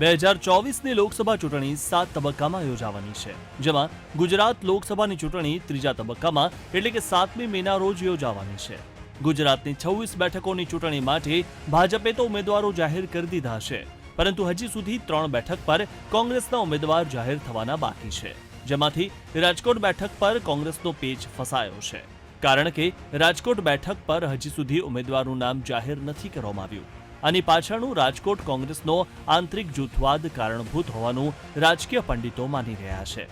બે હજાર ચોવીસની લોકસભા ચૂંટણી સાત તબક્કામાં યોજાવાની છે, જેમાં ગુજરાત લોકસભાની ચૂંટણી ત્રીજા તબક્કામાં એટલે કે સાતમી મેના રોજ યોજાવાની છે. ગુજરાતની છવ્વીસ બેઠકોની ચૂંટણી માટે ભાજપે તો ઉમેદવારો જાહેર કરી દીધા છે, પરંતુ હજી સુધી ત્રણ બેઠક પર કોંગ્રેસના ઉમેદવાર જાહેર થવાના બાકી છે, જેમાંથી રાજકોટ બેઠક પર કોંગ્રેસનો પેચ ફસાયો છે. કારણ કે રાજકોટ બેઠક પર હજી સુધી ઉમેદવારનું નામ જાહેર નથી કરવામાં આવ્યું. આની પાછળનું રાજકોટ કોંગ્રેસનો આંતરિક જૂથવાદ કારણભૂત હોવાનું રાજકીય પંડિતો માની રહ્યા છે.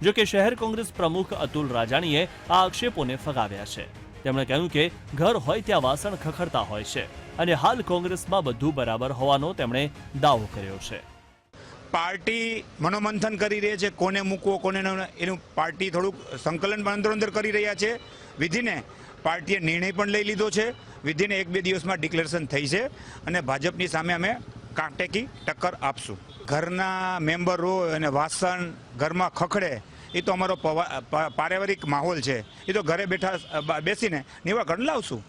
જો કે શહેર કોંગ્રેસ પ્રમુખ અતુલ રાજાણીએ આ આક્ષેપોને ફગાવ્યા છે. તેમણે કહ્યું કે ઘર હોય ત્યાં વાસણ ખખડતા હોય છે અને હાલ કોંગ્રેસમાં બધું બરાબર હોવાનો તેમણે દાવો કર્યો છે. પાર્ટી મનોમંથન કરી રહી છે, કોને મૂકવો, કોને એનું પાર્ટી થોડુંક સંકલન અંદર કરી રહ્યા છે. વિધિને પાર્ટીએ નિર્ણય પણ લઈ લીધો છે. વિધિને એક બે દિવસમાં ડિક્લેરેશન થઈ છે અને ભાજપની સામે અમે કાંટેકી ટક્કર આપશું. ઘરના મેમ્બરો અને વાસણ ઘરમાં ખખડે, એ તો અમારો પારિવારિક માહોલ છે. એ તો ઘરે બેઠા બેસીને નિવારણ લાવશું.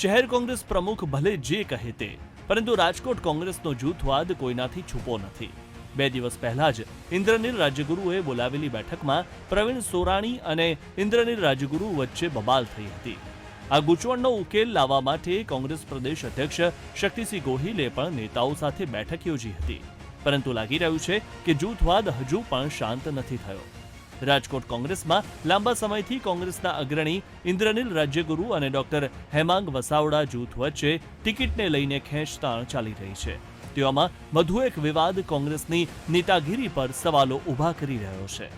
શહેર કોંગ્રેસ પ્રમુખ ભલે જે કહે તે, પરંતુ રાજકોટ કોંગ્રેસનો જૂથવાદ કોઈનાથી છૂપો નથી. બે દિવસ પહેલા જ ઇન્દ્રનીલ રાજ્યગુરુએ બોલાવેલી બેઠકમાં પ્રવીણ સોરાણી અને ઇન્દ્રનીલ રાજ્યગુરુ વચ્ચે બબાલ થઈ હતી. આ ગૂંચવણનો ઉકેલ લાવવા માટે કોંગ્રેસ પ્રદેશ અધ્યક્ષ શક્તિસિંહ ગોહિલે પણ નેતાઓ સાથે બેઠક યોજી હતી. પરંતુ લાગી રહ્યું છે કે જૂથવાદ હજુ પણ શાંત નથી થયો. રાજકોટ કોંગ્રેસમાં લાંબા સમયથી કોંગ્રેસના અગ્રણી ઇન્દ્રનીલ રાજ્યગુરુ અને ડોક્ટર હેમાંગ વસાવડા જૂથ વચ્ચે ટિકિટને લઈને ખેંચતાણ ચાલી રહી છે. તેવામાં વધુ એક વિવાદ કોંગ્રેસની નેતાગીરી પર સવાલો ઊભા કરી રહ્યો છે.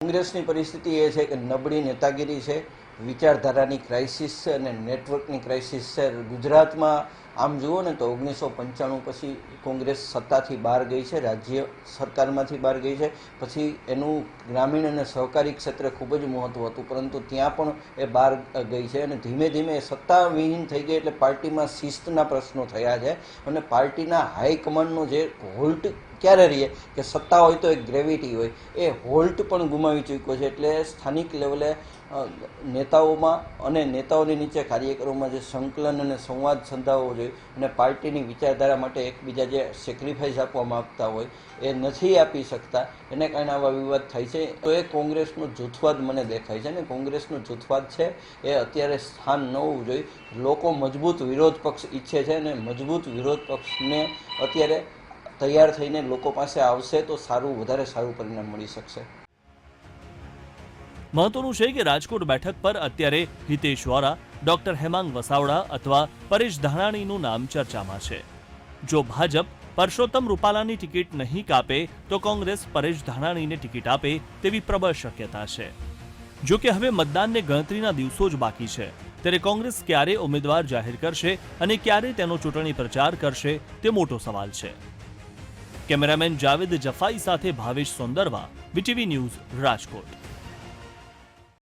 કોંગ્રેસની પરિસ્થિતિ એ છે કે નબળી નેતાગીરી છે. વિચારધારાની ક્રાઇસિસ છે અને નેટવર્કની ક્રાઇસિસ છે. ગુજરાતમાં આમ જુઓ ને તો ઓગણીસો પંચાણું પછી કોંગ્રેસ સત્તાથી બહાર ગઈ છે, રાજ્ય સરકારમાંથી બહાર ગઈ છે. પછી એનું ગ્રામીણ અને સહકારી ક્ષેત્રે ખૂબ જ મહત્ત્વ હતું, પરંતુ ત્યાં પણ એ બહાર ગઈ છે અને ધીમે ધીમે સત્તા વિહીન થઈ ગઈ એટલે પાર્ટીમાં શિસ્તના પ્રશ્નો થયા છે અને પાર્ટીના હાઈકમાન્ડનો જે હોલ્ટ ક્યારે રહીએ કે સત્તા હોય તો એક ગ્રેવિટી હોય, એ હોલ્ટ પણ ગુમાવી ચૂક્યો છે. એટલે સ્થાનિક લેવલે નેતાઓમાં અને નેતાઓની નીચે કાર્યકરોમાં જે સંકલન અને સંવાદ સંધાવવો જોઈએ અને પાર્ટીની વિચારધારા માટે એકબીજા જે સેક્રિફાઈસ આપવા માગતા હોય એ નથી આપી શકતા, એને કારણે આવા વિવાદ થાય છે. તો એ કોંગ્રેસનો જૂથવાદ મને દેખાય છે અને કોંગ્રેસનો જૂથવાદ છે એ અત્યારે સ્થાન ન હોવું જોઈએ. લોકો મજબૂત વિરોધ પક્ષ ઈચ્છે છે અને મજબૂત વિરોધ પક્ષને અત્યારે તૈયાર થઈને લોકો પાસે આવશે તો સારું, વધારે સારું પરિણામ મળી શકશે. મહત્વનું છે કે રાજકોટ બેઠક પર અત્યારે હિતેશ વોરા, ડોક્ટર હેમાંગ વસાવડા અથવા પરેશ ધાનાણીનું નામ ચર્ચામાં છે. જો ભાજપ પરસોત્તમ રૂપાલાની ટિકિટ નહીં કાપે, તો કોંગ્રેસ પરેશ ધાનાણીને ટિકિટ આપે તેવી પ્રબળ શક્યતા છે. જો કે હવે મતદાનને ગણતરીના દિવસો જ બાકી છે, ત્યારે કોંગ્રેસ ક્યારે ઉમેદવાર જાહેર કરશે અને ક્યારે તેનો ચૂંટણી પ્રચાર કરશે, તે મોટો સવાલ છે. કેમેરામેન જાવેદ જફાઈ સાથે ભાવેશ સોંદરવા બીટીવી ન્યૂઝ રાજકોટ.